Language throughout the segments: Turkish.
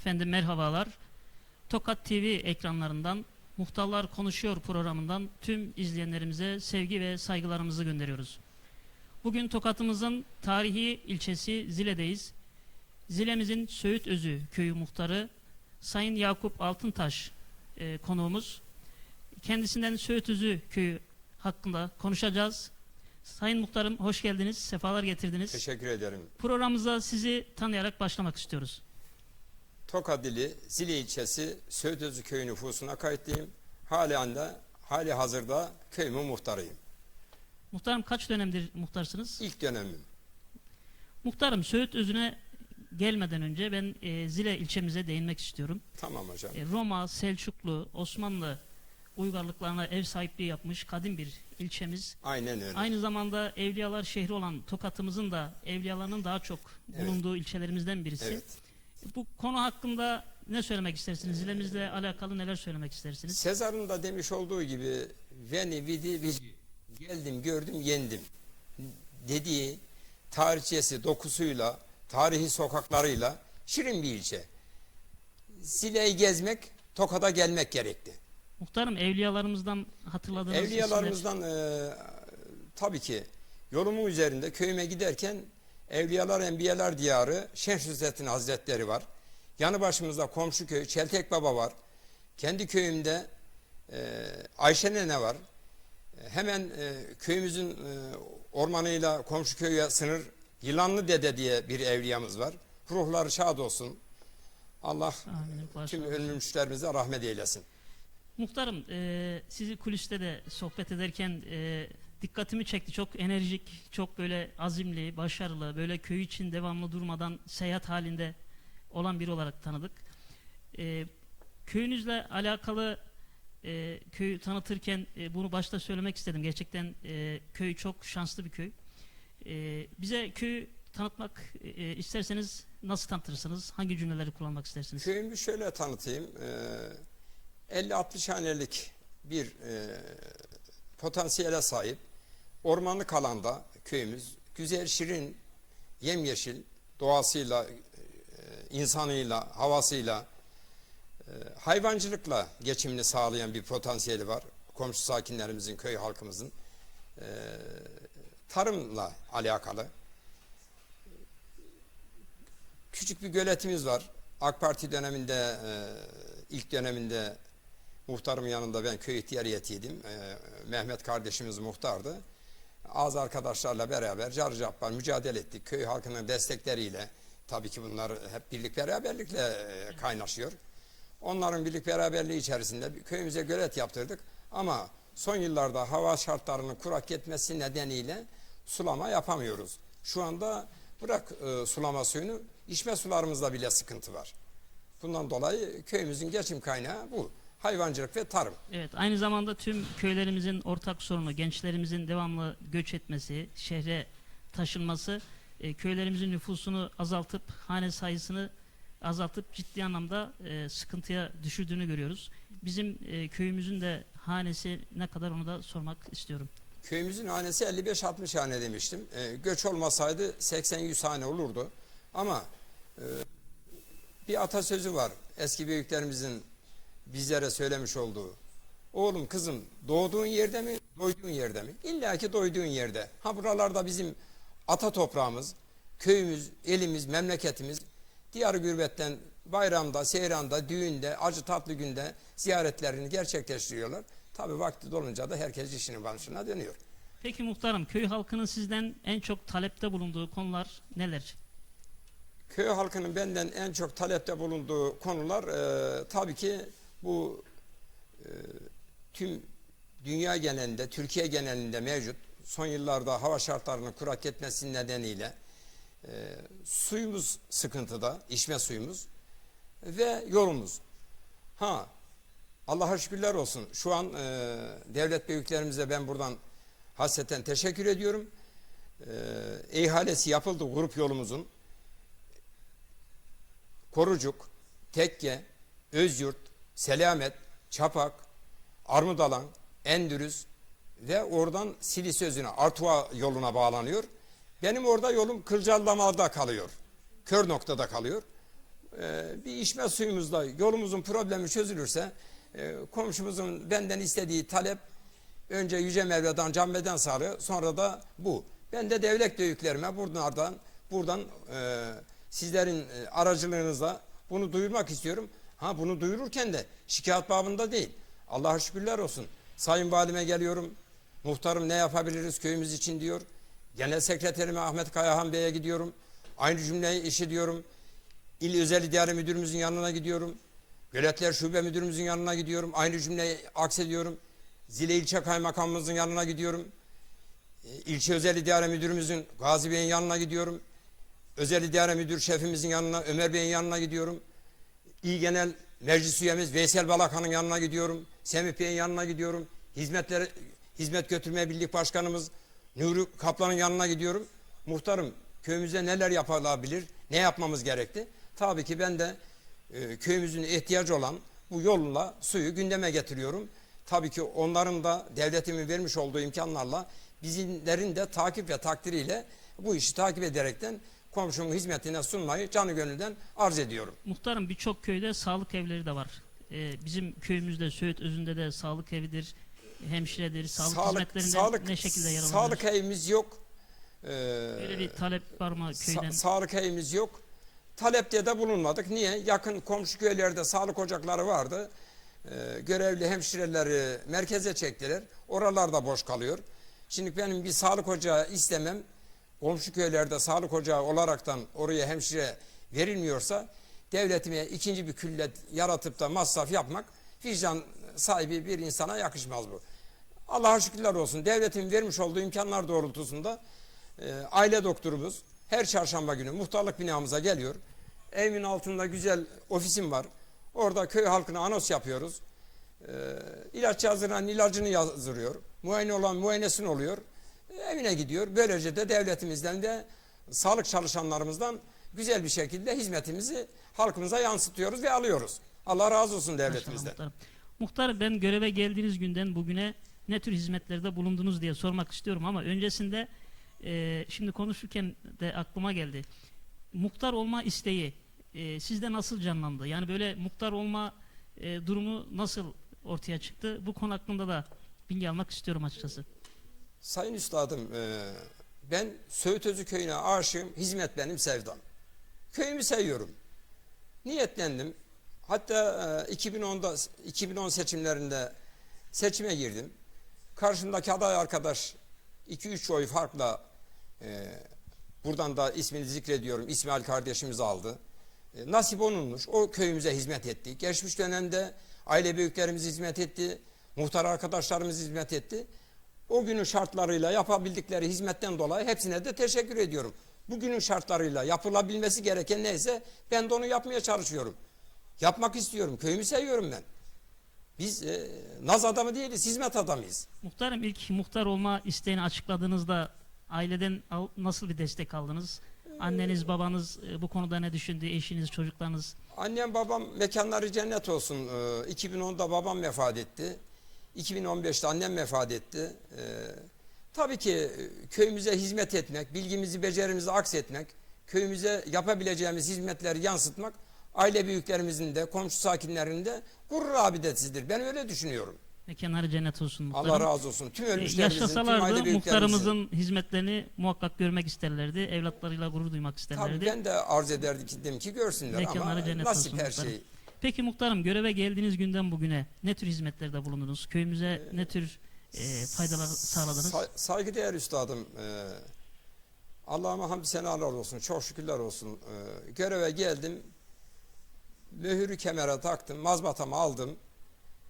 Efendim merhabalar. Tokat TV ekranlarından Muhtarlar Konuşuyor programından tüm izleyenlerimize sevgi ve saygılarımızı gönderiyoruz. Bugün Tokat'ımızın tarihi ilçesi Zile'deyiz. Zile'mizin Söğüt Özü köyü muhtarı Sayın Yakup Altıntaş e, konuğumuz. Kendisinden Söğüt Özü köyü hakkında konuşacağız. Sayın muhtarım hoş geldiniz, sefalar getirdiniz. Teşekkür ederim. Programımıza sizi tanıyarak başlamak istiyoruz. Tokat ili Zile ilçesi Söğütözü köy nüfusuna kayıtlıyım. Halen de hali hazırda köyümün muhtarıyım. Muhtarım kaç dönemdir muhtarsınız? İlk dönemim. Muhtarım Söğüt Özü'ne gelmeden önce ben e, Zile ilçemize değinmek istiyorum. Tamam hocam. E, Roma, Selçuklu, Osmanlı uygarlıklarına ev sahipliği yapmış kadim bir ilçemiz. Aynen öyle. Aynı zamanda Evliyalar şehri olan Tokat'ımızın da Evliyaların daha çok bulunduğu ilçelerimizden birisi. Evet. Bu konu hakkında ne söylemek istersiniz? Zilemizle alakalı neler söylemek istersiniz? Sezar'ın da demiş olduğu gibi veni vidi vici geldim gördüm yendim dediği tarihçesi dokusuyla tarihi sokaklarıyla şirin bir ilçe. Zile'yi gezmek Tokat'a gelmek gerekti. Muhtarım evliyalarımızdan hatırladığınız isimler- Evliyalarımızdan e, tabii ki yolumun üzerinde köyüme giderken Evliyalar Enbiyalar Diyarı Şemsüzzettin Hazretleri var. Yanı başımızda komşu köy Çeltek Baba var. Kendi köyümde e, Ayşe Nene var. E, Hemen e, köyümüzün e, ormanıyla komşu köye sınır Yılanlı Dede diye bir evliyamız var. Ruhları şad olsun. Allah Amin. tüm ölmüşlerimize rahmet eylesin. Muhtarım, e, sizi kuliste de sohbet ederken e, dikkatimi çekti. Çok enerjik, çok böyle azimli, başarılı, böyle köy için devamlı durmadan seyahat halinde olan biri olarak tanıdık. E, köyünüzle alakalı e, köyü tanıtırken e, bunu başta söylemek istedim. Gerçekten e, köy çok şanslı bir köy. E, bize köyü tanıtmak e, isterseniz nasıl tanıtırsınız? Hangi cümleleri kullanmak istersiniz? Köyümü şöyle tanıtayım. Ee, 50-60 hanelik bir e, potansiyele sahip. Ormanlık alanda köyümüz güzel, şirin, yemyeşil doğasıyla, e, insanıyla, havasıyla, e, hayvancılıkla geçimini sağlayan bir potansiyeli var. Komşu sakinlerimizin, köy halkımızın. E, tarımla alakalı. Küçük bir göletimiz var. AK Parti döneminde ilk döneminde muhtarım yanında ben köy ihtiyariyetiydim. Mehmet kardeşimiz muhtardı. Az arkadaşlarla beraber car cabbar mücadele ettik. Köy halkının destekleriyle tabii ki bunlar hep birlik beraberlikle e, kaynaşıyor. Onların birlik beraberliği içerisinde köyümüze gölet yaptırdık. Ama son yıllarda hava şartlarının kurak gitmesi nedeniyle sulama yapamıyoruz. Şu anda bırak e, sulama suyunu içme sularımızda bile sıkıntı var. Bundan dolayı köyümüzün geçim kaynağı bu. Hayvancılık ve tarım. Evet, aynı zamanda tüm köylerimizin ortak sorunu, gençlerimizin devamlı göç etmesi, şehre taşınması, e, köylerimizin nüfusunu azaltıp, hane sayısını azaltıp ciddi anlamda e, sıkıntıya düşürdüğünü görüyoruz. Bizim e, köyümüzün de hanesi ne kadar onu da sormak istiyorum. Köyümüzün hanesi 55-60 hane demiştim. E, göç olmasaydı 80-100 hane olurdu. Ama e, bir atasözü var. Eski büyüklerimizin bizlere söylemiş olduğu. Oğlum kızım doğduğun yerde mi, doyduğun yerde mi? İlla ki doyduğun yerde. Ha buralarda bizim ata toprağımız, köyümüz, elimiz, memleketimiz. Diyar gürbetten bayramda, seyranda, düğünde, acı tatlı günde ziyaretlerini gerçekleştiriyorlar. Tabi vakti dolunca da herkes işinin başına dönüyor. Peki muhtarım, köy halkının sizden en çok talepte bulunduğu konular neler? Köy halkının benden en çok talepte bulunduğu konular e, tabii ki bu e, tüm dünya genelinde, Türkiye genelinde mevcut. Son yıllarda hava şartlarının kurak etmesi nedeniyle e, suyumuz sıkıntıda, içme suyumuz ve yolumuz. Ha, Allah'a şükürler olsun. Şu an e, devlet büyüklerimize ben buradan hasreten teşekkür ediyorum. E, ihalesi yapıldı grup yolumuzun. Korucuk, Tekke, Özyurt, Selamet, Çapak, Armudalan, Endürüz ve oradan Silis Özü'ne, Artuva yoluna bağlanıyor. Benim orada yolum Kırcallama'da kalıyor. Kör noktada kalıyor. e, bir içme suyumuzda yolumuzun problemi çözülürse e, komşumuzun benden istediği talep önce Yüce Mevla'dan can beden sağlığı sonra da bu. Ben de devlet büyüklerime buradan buradan e, sizlerin e, aracılığınızla bunu duyurmak istiyorum. Ha bunu duyururken de şikayet babında değil. Allah'a şükürler olsun. Sayın Valime geliyorum. Muhtarım ne yapabiliriz köyümüz için diyor. Genel sekreterime Ahmet Kayahan Bey'e gidiyorum. Aynı cümleyi işitiyorum. İl Özel İdare Müdürümüzün yanına gidiyorum. Göletler Şube Müdürümüzün yanına gidiyorum. Aynı cümleyi aksediyorum. Zile İlçe Kaymakamımızın yanına gidiyorum. E, İlçe Özel İdare Müdürümüzün Gazi Bey'in yanına gidiyorum. Özel İdare Müdür Şefimizin yanına, Ömer Bey'in yanına gidiyorum. İl Genel Meclis Üyemiz Veysel Balakan'ın yanına gidiyorum. Semih Bey'in yanına gidiyorum. Hizmetleri, Hizmet Götürme Birlik Başkanımız Nuri Kaplan'ın yanına gidiyorum. Muhtarım köyümüzde neler yapılabilir, ne yapmamız gerekti? Tabii ki ben de e, köyümüzün ihtiyacı olan bu yolla suyu gündeme getiriyorum. Tabii ki onların da devletimin vermiş olduğu imkanlarla bizlerin de takip ve takdiriyle bu işi takip ederekten komşumun hizmetine sunmayı canı gönülden arz ediyorum. Muhtarım birçok köyde sağlık evleri de var. Ee, bizim köyümüzde Söğüt Özü'nde de sağlık evidir, hemşiredir, sağlık, hizmetlerinde ne şekilde yer alınır? Sağlık evimiz yok. Ee, Böyle bir talep var mı sa- köyden? sağlık evimiz yok. Talepte de bulunmadık. Niye? Yakın komşu köylerde sağlık ocakları vardı. Ee, görevli hemşireleri merkeze çektiler. Oralarda boş kalıyor. Şimdi benim bir sağlık ocağı istemem. Komşu köylerde sağlık ocağı olaraktan oraya hemşire verilmiyorsa devletime ikinci bir küllet yaratıp da masraf yapmak vicdan sahibi bir insana yakışmaz bu. Allah'a şükürler olsun. Devletin vermiş olduğu imkanlar doğrultusunda e, aile doktorumuz her çarşamba günü muhtarlık binamıza geliyor. Evimin altında güzel ofisim var. Orada köy halkına anons yapıyoruz. E, ilaç yazdıran ilacını yazdırıyor. Muayene olan muayenesini oluyor. Evine gidiyor. Böylece de devletimizden de sağlık çalışanlarımızdan güzel bir şekilde hizmetimizi halkımıza yansıtıyoruz ve alıyoruz. Allah razı olsun devletimizden. muhtarım. Muhtar ben göreve geldiğiniz günden bugüne ne tür hizmetlerde bulundunuz diye sormak istiyorum ama öncesinde e, şimdi konuşurken de aklıma geldi. Muhtar olma isteği e, sizde nasıl canlandı? Yani böyle muhtar olma e, durumu nasıl ortaya çıktı? Bu konu hakkında da bilgi almak istiyorum açıkçası. Sayın Üstadım, e, ben Söğütözü köyüne aşığım, hizmet benim sevdam. Köyümü seviyorum. Niyetlendim. Hatta e, 2010'da 2010 seçimlerinde seçime girdim. Karşımdaki aday arkadaş 2-3 oy farkla e, buradan da ismini zikrediyorum. İsmail kardeşimiz aldı. E, nasip onunmuş. O köyümüze hizmet etti. Geçmiş dönemde aile büyüklerimiz hizmet etti. Muhtar arkadaşlarımız hizmet etti. O günün şartlarıyla yapabildikleri hizmetten dolayı hepsine de teşekkür ediyorum. Bugünün şartlarıyla yapılabilmesi gereken neyse ben de onu yapmaya çalışıyorum. Yapmak istiyorum. Köyümü seviyorum ben. Biz e, naz adamı değiliz, hizmet adamıyız. Muhtarım ilk muhtar olma isteğini açıkladığınızda aileden nasıl bir destek aldınız? Anneniz, babanız e, bu konuda ne düşündü? Eşiniz, çocuklarınız? Annem babam mekanları cennet olsun. Ee, 2010'da babam vefat etti. 2015'te annem vefat etti. Ee, tabii ki e, köyümüze hizmet etmek, bilgimizi, becerimizi aksetmek, köyümüze yapabileceğimiz hizmetleri yansıtmak aile büyüklerimizin de, komşu sakinlerinin de gurur abidesidir. Ben öyle düşünüyorum. Mekanları cennet olsun muhtarım. Allah razı olsun. Tüm E, ölmüşlerimizin, tüm aile muhtarımızın hizmetlerini muhakkak görmek isterlerdi. Evlatlarıyla gurur duymak Tabii isterlerdi. ben de arz ederdim ki görsünler Mekanları ama cennet nasip olsun her muhtarım. şey. Peki muhtarım göreve geldiğiniz günden bugüne ne tür hizmetlerde bulundunuz? Köyümüze ne tür e, faydalar sağladınız? Say- saygıdeğer üstadım. E, Allah'ıma hamd senalar olsun. Çok şükürler olsun. E, göreve geldim. Mühürü kemere taktım. Mazbatamı aldım.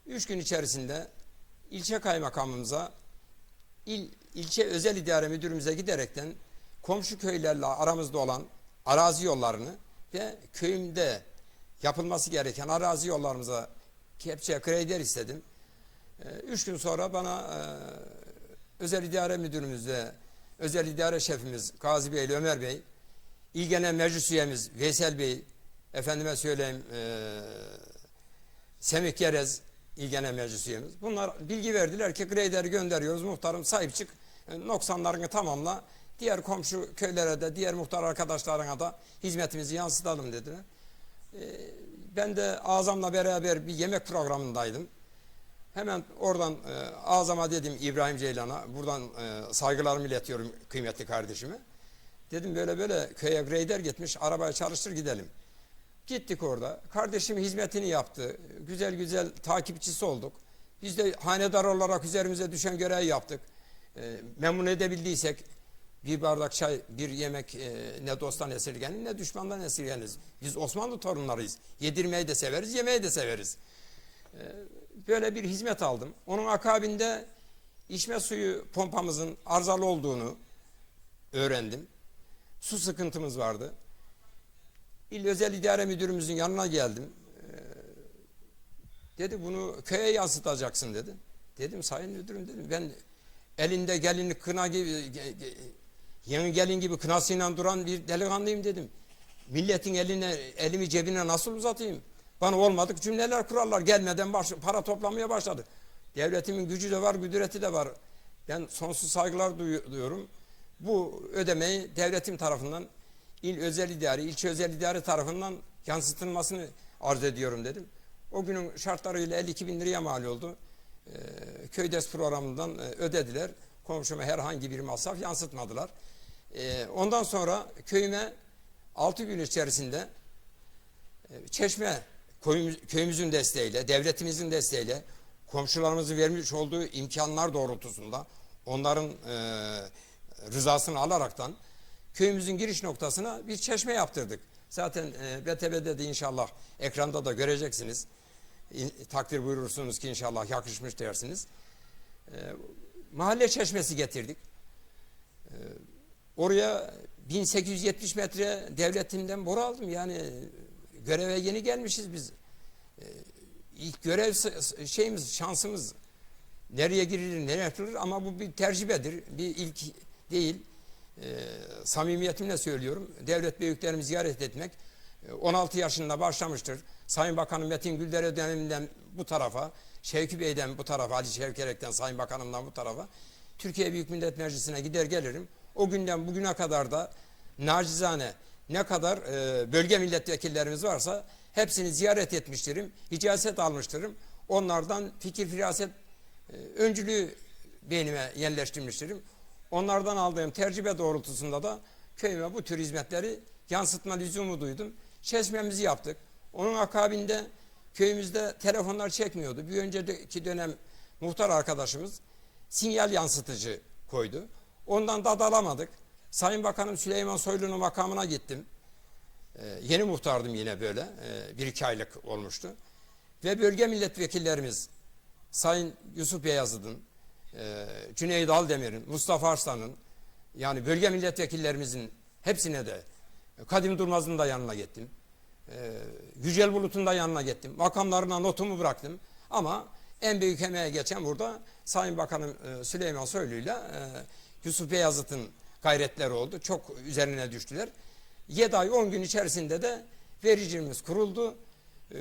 Üç gün içerisinde ilçe kaymakamımıza il, ilçe özel idare müdürümüze giderekten komşu köylerle aramızda olan arazi yollarını ve köyümde yapılması gereken arazi yollarımıza kepçe kreder istedim. E, Üç gün sonra bana e, özel idare müdürümüz ve özel idare şefimiz Gazi Bey ile Ömer Bey, İl Genel Meclis üyemiz Veysel Bey, efendime söyleyeyim e, Semih Gerez, İl Meclis üyemiz. Bunlar bilgi verdiler ki grader'i gönderiyoruz muhtarım sahip çık, e, noksanlarını tamamla. Diğer komşu köylere de, diğer muhtar arkadaşlarına da hizmetimizi yansıtalım dediler. Ben de Azam'la beraber bir yemek programındaydım. Hemen oradan e, Azam'a dedim İbrahim Ceylan'a, buradan e, saygılarımı iletiyorum kıymetli kardeşime. Dedim böyle böyle köye grader gitmiş, arabayı çalıştır gidelim. Gittik orada. Kardeşim hizmetini yaptı. Güzel güzel takipçisi olduk. Biz de hanedar olarak üzerimize düşen görevi yaptık. E, memnun edebildiysek bir bardak çay, bir yemek e, ne dosttan esirgenir ne düşmandan esirgeniriz. Biz Osmanlı torunlarıyız. Yedirmeyi de severiz, yemeyi de severiz. E, böyle bir hizmet aldım. Onun akabinde içme suyu pompamızın arızalı olduğunu öğrendim. Su sıkıntımız vardı. İl Özel İdare Müdürümüzün yanına geldim. Ee, dedi bunu köye yansıtacaksın dedi. Dedim sayın müdürüm dedim ben elinde gelinlik kına gibi yeni gelin gibi kınasıyla duran bir delikanlıyım dedim. Milletin eline elimi cebine nasıl uzatayım? Bana olmadık cümleler kurarlar. Gelmeden baş, para toplamaya başladı. Devletimin gücü de var, güdüreti de var. Ben sonsuz saygılar duyu- duyuyorum. Bu ödemeyi devletim tarafından il özel idare, ilçe özel idare tarafından yansıtılmasını arz ediyorum dedim. O günün şartlarıyla 52 bin liraya mal oldu. Ee, Köydes programından e, ödediler. Komşuma herhangi bir masraf yansıtmadılar. Ee, ondan sonra köyüme 6 gün içerisinde e, çeşme köyümüzün desteğiyle, devletimizin desteğiyle, komşularımızın vermiş olduğu imkanlar doğrultusunda onların e, rızasını alaraktan köyümüzün giriş noktasına bir çeşme yaptırdık. Zaten e, BTV'de de inşallah ekranda da göreceksiniz. İn- takdir buyurursunuz ki inşallah yakışmış dersiniz. E, mahalle çeşmesi getirdik. E, oraya 1870 metre devletimden boru aldım. Yani göreve yeni gelmişiz biz. E, ilk görev şeyimiz, şansımız nereye girilir, nereye yapılır ama bu bir tercibedir. Bir ilk değil. E, samimiyetimle söylüyorum. Devlet büyüklerimi ziyaret etmek e, 16 yaşında başlamıştır. Sayın Bakanım Metin Güldere döneminden bu tarafa, Şevki Bey'den bu tarafa, Ali Şevkerek'ten Sayın Bakanım'dan bu tarafa Türkiye Büyük Millet Meclisi'ne gider gelirim. O günden bugüne kadar da nacizane ne kadar e, bölge milletvekillerimiz varsa hepsini ziyaret etmiştirim, icazet almıştırım. Onlardan fikir firaset e, öncülüğü beynime yerleştirmiştirim. Onlardan aldığım tercibe doğrultusunda da köyüme bu tür hizmetleri yansıtma lüzumu duydum. Çeşmemizi yaptık. Onun akabinde köyümüzde telefonlar çekmiyordu. Bir önceki dönem muhtar arkadaşımız sinyal yansıtıcı koydu. Ondan da alamadık. Sayın Bakanım Süleyman Soylu'nun makamına gittim. Ee, yeni muhtardım yine böyle. Ee, bir iki aylık olmuştu. Ve bölge milletvekillerimiz Sayın Yusuf Beyazıt'ın, e, Cüneyt Aldemir'in, Mustafa Arslan'ın yani bölge milletvekillerimizin hepsine de Kadim Durmaz'ın da yanına gittim. E, Yücel Bulut'un da yanına gittim. Makamlarına notumu bıraktım. Ama en büyük emeğe geçen burada Sayın Bakanım e, Süleyman Soylu'yla e, Yusuf Beyazıt'ın gayretleri oldu. Çok üzerine düştüler. 7 ay 10 gün içerisinde de vericimiz kuruldu. E,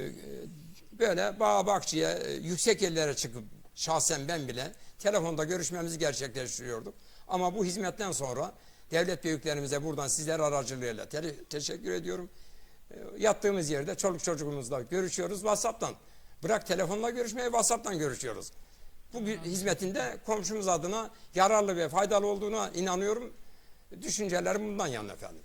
böyle bağ bakçıya e, yüksek yerlere çıkıp şahsen ben bile telefonda görüşmemizi gerçekleştiriyorduk. Ama bu hizmetten sonra devlet büyüklerimize buradan sizler aracılığıyla te- teşekkür ediyorum. E, Yattığımız yerde çoluk çocuğumuzla görüşüyoruz WhatsApp'tan. Bırak telefonla görüşmeyi WhatsApp'tan görüşüyoruz. Bu hizmetinde komşumuz adına yararlı ve faydalı olduğuna inanıyorum. Düşüncelerim bundan yana efendim.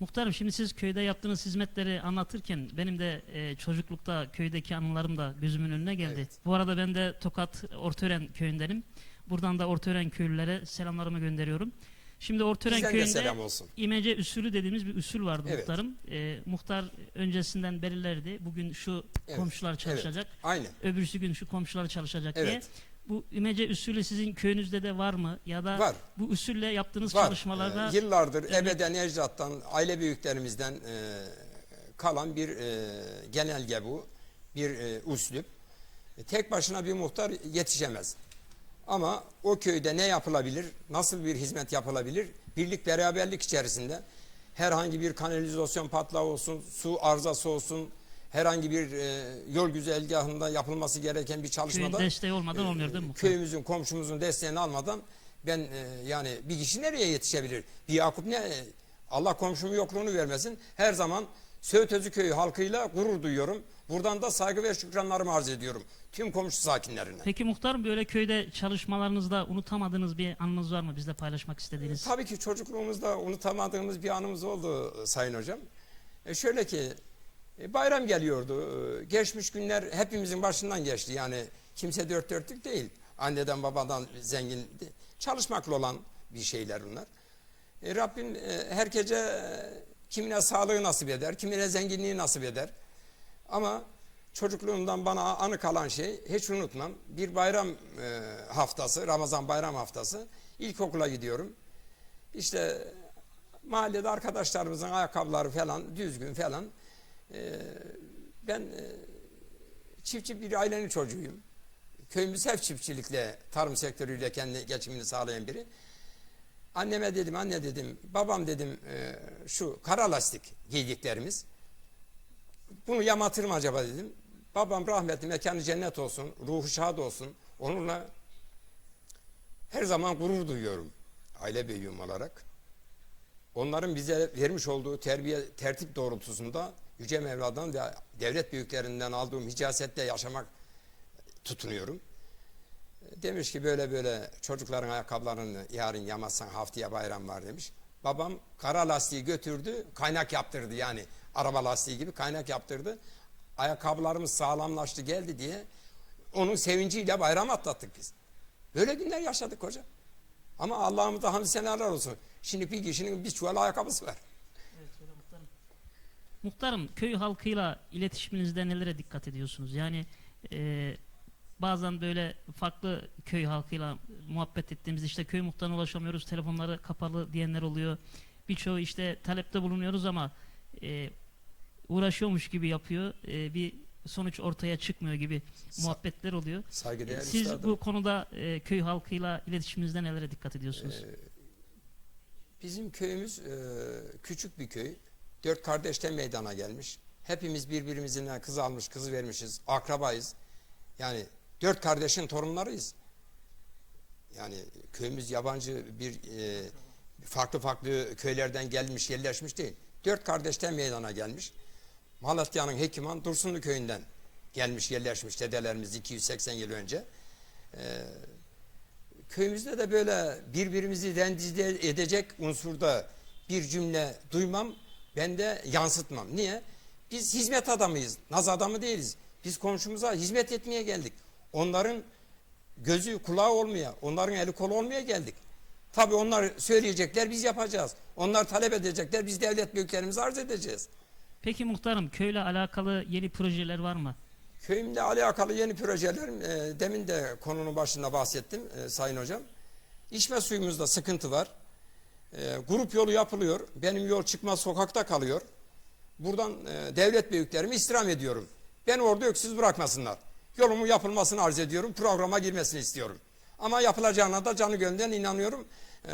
Muhtarım şimdi siz köyde yaptığınız hizmetleri anlatırken benim de e, çocuklukta köydeki anılarım da gözümün önüne geldi. Evet. Bu arada ben de Tokat Ortaören köyündenim. Buradan da Ortaören köylülere selamlarımı gönderiyorum. Şimdi Ortaören Bizden de köyünde. İmece usulü dediğimiz bir usul vardı Evet. muhtarım. E, muhtar öncesinden belirlerdi. Bugün şu Evet, komşular çalışacak. Aynen. Öbürsü gün şu komşular çalışacak diye. Bu imece usulü sizin köyünüzde de var mı? Ya da Var. bu usulle yaptığınız Var. çalışmalarda Ee, yıllardır Evet. ebeden ecdattan, aile büyüklerimizden e, kalan bir e, genelge bu. Bir e, üslup. E, tek başına bir muhtar yetişemez. Ama o köyde ne yapılabilir, nasıl bir hizmet yapılabilir? Birlik beraberlik içerisinde herhangi bir kanalizasyon patlağı olsun, su arızası olsun, herhangi bir e, yol güzergahında yapılması gereken bir köyün çalışmada desteği olmadan e, olmuyor değil mi? Köyümüzün, komşumuzun desteğini almadan ben e, yani bir kişi nereye yetişebilir? Bir Yakup ne? Allah komşumun yokluğunu vermesin. Her zaman Söğütözü köyü halkıyla gurur duyuyorum. Buradan da saygı ve şükranlarımı arz ediyorum. Tüm komşu sakinlerine. Peki muhtarım böyle köyde çalışmalarınızda unutamadığınız bir anınız var mı bizle paylaşmak istediğiniz? Tabii ki çocukluğumuzda unutamadığımız bir anımız oldu e, Sayın Hocam. E şöyle ki e, bayram geliyordu. E, Geçmiş günler hepimizin başından geçti. Yani kimse dört dörtlük değil. Anneden babadan zengin çalışmakla olan bir şeyler bunlar. E, Rabbim e, herkese e, kimine sağlığı nasip eder, kimine zenginliği nasip eder. Ama çocukluğumdan bana anı kalan şey hiç unutmam. Bir bayram haftası, Ramazan bayram haftası. İlkokula gidiyorum. İşte mahallede arkadaşlarımızın ayakkabıları falan düzgün falan. Ee, ben e, çiftçi bir ailenin çocuğuyum. Köyümüz hep çiftçilikle, tarım sektörüyle kendi geçimini sağlayan biri. Anneme dedim, anne dedim, babam dedim e, şu kara lastik giydiklerimiz. Bunu yamatır mı acaba dedim. Babam rahmetli mekanı cennet olsun, ruhu şad olsun. Onunla her zaman gurur duyuyorum aile büyüğüm olarak. Onların bize vermiş olduğu terbiye, tertip doğrultusunda Yüce Mevla'dan ve devlet büyüklerinden aldığım hicasetle yaşamak tutunuyorum. Demiş ki böyle böyle çocukların ayakkabılarını yarın yamazsan haftaya bayram var demiş. Babam kara lastiği götürdü, kaynak yaptırdı yani araba lastiği gibi kaynak yaptırdı. Ayakkabılarımız sağlamlaştı geldi diye onun sevinciyle bayram atlattık biz. Böyle günler yaşadık hocam. Ama Allah'ımıza hamd senalar olsun. Şimdi bir kişinin bir çuval ayakkabısı var. Muhtarım. Köy halkıyla iletişiminizde nelere dikkat ediyorsunuz? Yani e, bazen böyle farklı köy halkıyla muhabbet ettiğimiz işte köy muhtarına ulaşamıyoruz, telefonları kapalı diyenler oluyor. Birçoğu işte talepte bulunuyoruz ama e, uğraşıyormuş gibi yapıyor. E, bir sonuç ortaya çıkmıyor gibi muhabbetler oluyor. Saygıdeğer Siz üstadım. bu konuda e, köy halkıyla iletişiminizde nelere dikkat ediyorsunuz? Bizim köyümüz e, küçük bir köy. Dört kardeşten meydana gelmiş. Hepimiz birbirimizden kız almış, kızı vermişiz. Akrabayız. Yani dört kardeşin torunlarıyız. Yani köyümüz yabancı bir e, farklı farklı köylerden gelmiş, yerleşmiş değil. Dört kardeşten meydana gelmiş. Malatya'nın Hekiman Dursunlu köyünden gelmiş, yerleşmiş dedelerimiz 280 yıl önce. köyümüzde de böyle birbirimizi rencide edecek unsurda bir cümle duymam, ben de yansıtmam. Niye? Biz hizmet adamıyız, naz adamı değiliz. Biz komşumuza hizmet etmeye geldik. Onların gözü kulağı olmaya, onların eli kolu olmaya geldik. Tabii onlar söyleyecekler, biz yapacağız. Onlar talep edecekler, biz devlet büyüklerimize arz edeceğiz. Peki muhtarım köyle alakalı yeni projeler var mı? Köyümle alakalı yeni projeler, e, demin de konunun başında bahsettim e, Sayın Hocam. İçme suyumuzda sıkıntı var. E, grup yolu yapılıyor. Benim yol çıkma sokakta kalıyor. Buradan e, devlet büyüklerimi istirham ediyorum. Beni orada öksüz bırakmasınlar. Yolumun yapılmasını arz ediyorum. Programa girmesini istiyorum. Ama yapılacağına da canı gönülden inanıyorum. E,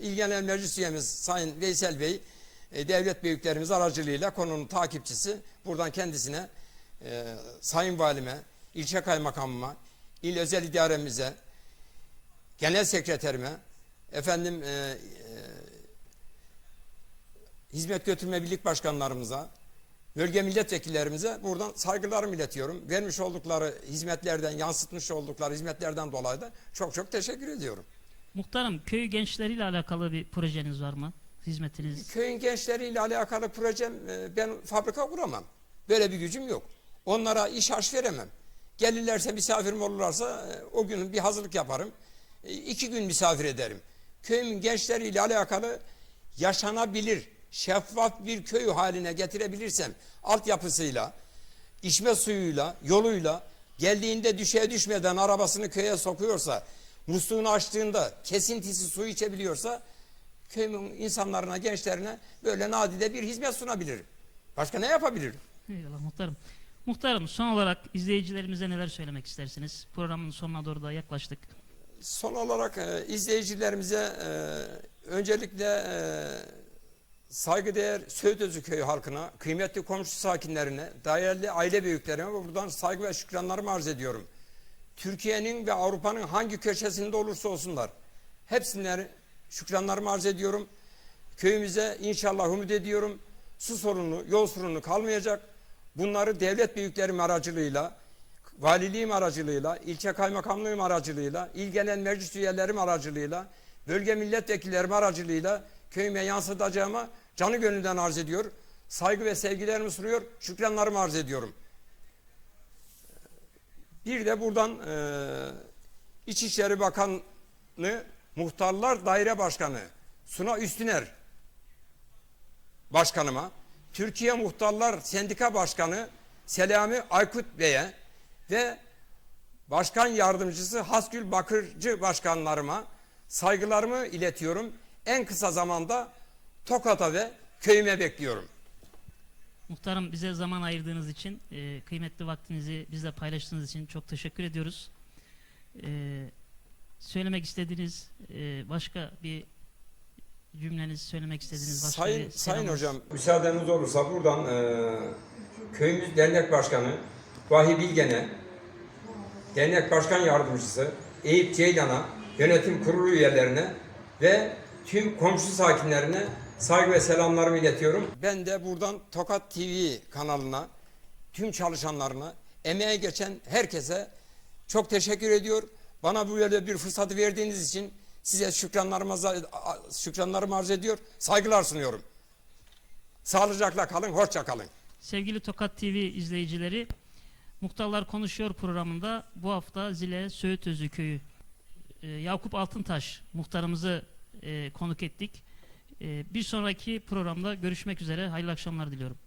İlgilenen meclis üyemiz Sayın Veysel Bey, e, devlet büyüklerimiz aracılığıyla konunun takipçisi. Buradan kendisine e, Sayın Valime, ilçe kaymakamıma, il özel idaremize, genel sekreterime, efendim e, hizmet götürme birlik başkanlarımıza, bölge milletvekillerimize buradan saygılarımı iletiyorum. Vermiş oldukları hizmetlerden, yansıtmış oldukları hizmetlerden dolayı da çok çok teşekkür ediyorum. Muhtarım köy gençleriyle alakalı bir projeniz var mı? Hizmetiniz? Köyün gençleriyle alakalı projem e, ben fabrika kuramam. Böyle bir gücüm yok. Onlara iş harç veremem. Gelirlerse misafirim olurlarsa e, o gün bir hazırlık yaparım. E, iki gün misafir ederim. Köyümün gençleriyle alakalı yaşanabilir, şeffaf bir köy haline getirebilirsem altyapısıyla, içme suyuyla, yoluyla geldiğinde düşeye düşmeden arabasını köye sokuyorsa, musluğunu açtığında kesintisi su içebiliyorsa köyümün insanlarına, gençlerine böyle nadide bir hizmet sunabilirim. Başka ne yapabilirim? Eyvallah muhtarım. Muhtarım son olarak izleyicilerimize neler söylemek istersiniz? Programın sonuna doğru da yaklaştık. Son olarak e, izleyicilerimize e, öncelikle e, saygıdeğer Söğütözü köyü halkına, kıymetli komşu sakinlerine, değerli aile büyüklerime buradan saygı ve şükranlarımı arz ediyorum. Türkiye'nin ve Avrupa'nın hangi köşesinde olursa olsunlar hepsine şükranlarımı arz ediyorum. Köyümüze inşallah umut ediyorum. su sorunu, yol sorunu kalmayacak. Bunları devlet büyüklerim aracılığıyla, valiliğim aracılığıyla, ilçe kaymakamlığım aracılığıyla, il genel meclis üyelerim aracılığıyla, bölge milletvekillerim aracılığıyla köyüme yansıtacağıma canı gönülden arz ediyor. Saygı ve sevgilerimi sunuyor, şükranlarımı arz ediyorum. Bir de buradan e, İçişleri Bakanı Muhtarlar Daire Başkanı Suna Üstüner Başkanıma, Türkiye Muhtarlar Sendika Başkanı Selami Aykut Bey'e ve Başkan Yardımcısı Hasgül Bakırcı Başkanlarıma saygılarımı iletiyorum. En kısa zamanda Tokat'a ve köyüme bekliyorum. Muhtarım bize zaman ayırdığınız için, e, kıymetli vaktinizi bizle paylaştığınız için çok teşekkür ediyoruz. E, söylemek istediğiniz e, başka bir cümleniz söylemek istediğiniz başka Sayın bir Sayın hocam müsaadeniz olursa buradan e, köyümüz dernek başkanı Vahi Bilgen'e dernek başkan yardımcısı Eyüp Ceylan'a yönetim kurulu üyelerine ve tüm komşu sakinlerine saygı ve selamlarımı iletiyorum. Ben de buradan Tokat TV kanalına tüm çalışanlarına emeğe geçen herkese çok teşekkür ediyor. Bana böyle bir fırsatı verdiğiniz için size şükranlarımı, şükranlarımı arz ediyor. Saygılar sunuyorum. Sağlıcakla kalın, hoşça kalın. Sevgili Tokat TV izleyicileri, Muhtarlar Konuşuyor programında bu hafta Zile Söğütözü Köyü e, Yakup Altıntaş muhtarımızı e, konuk ettik. E, bir sonraki programda görüşmek üzere. Hayırlı akşamlar diliyorum.